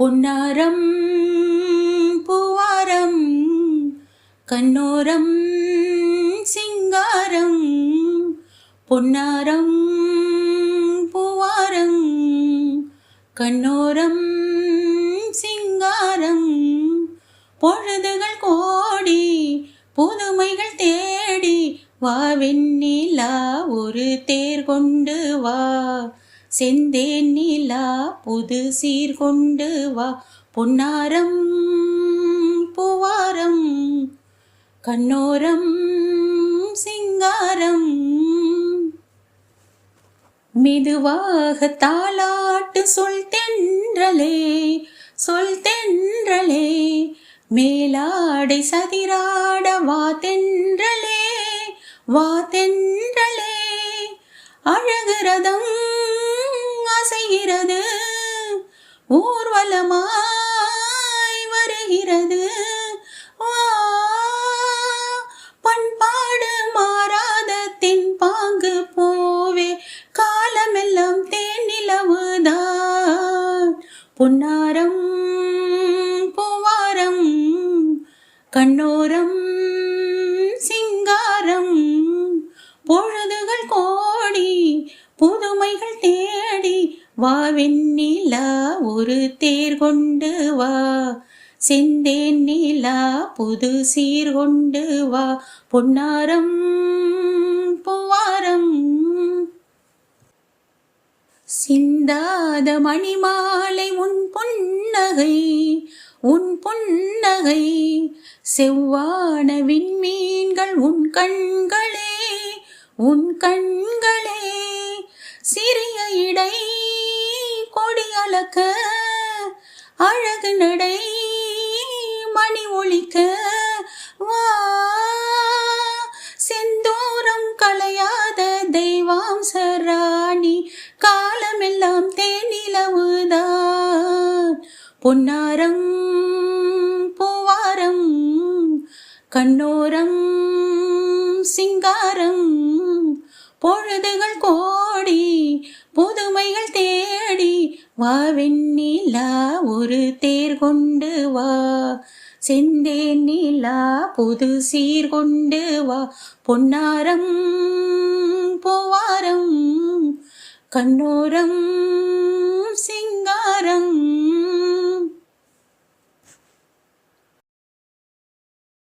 பொன்னாரம் பூவாரம் கண்ணோரம் சிங்காரம். பொன்னாரம் பூவாரம் கண்ணோரம் சிங்காரம். பொழுதுகள் கோடி புதுமைகள் தேடி வா வெண்ணிலா ஒரு தேர் கொண்டு வா. செந்தேன் நிலா புது சீர் கொண்டு வா. பொன்னாரம் புவாரம் கண்ணோரம் சிங்காரம். மெதுவாக தாளாட்டு சொல் தென்றலே சொல் தென்றலே. மேலாடை சதிராட வா தென்றலே வா தென்றலே. அழகு ரதம் செய்கிறது. ஊர்வலமாய் வருகிறது. வா பண்பாடு மாறாத தென் பாங்கு போவே காலமெல்லாம் தேனிலவுதான் பொன்னாரம் பூவாரம் கண்ணோரம் சிங்காரம் பொழுதுகள் கோடி புதுமை வா வெண்ணிலா ஒரு தேர் கொண்டு வா. செந்தேன் நிலா புது சீர் கொண்டு வா. பொன்னாரம் பூவாரம். சிந்தாத மணிமாலை உன் புன்னகை உன் புன்னகை. செவ்வான விண்மீன்கள் உன் கண்களே உன் கண்களே. சிறிய இடை விளக்க அழகு நடை மணி ஒழிக்க வா செந்தூரம் களையாத தெய்வாம்ச சராணி காலமெல்லாம் தேனிலவுதான் பொன்னாரம் பூவாரம் கண்ணோரம் சிங்காரம் பொழுதுகள் கோடி புதுமைகள் தேடி வா வெண்ணிலா ஒரு தேர் கொண்டு வா. செந்தேன் நிலா புது சீர் கொண்டு வா. பொன்னாரம் பூவாரம் கண்ணோரம்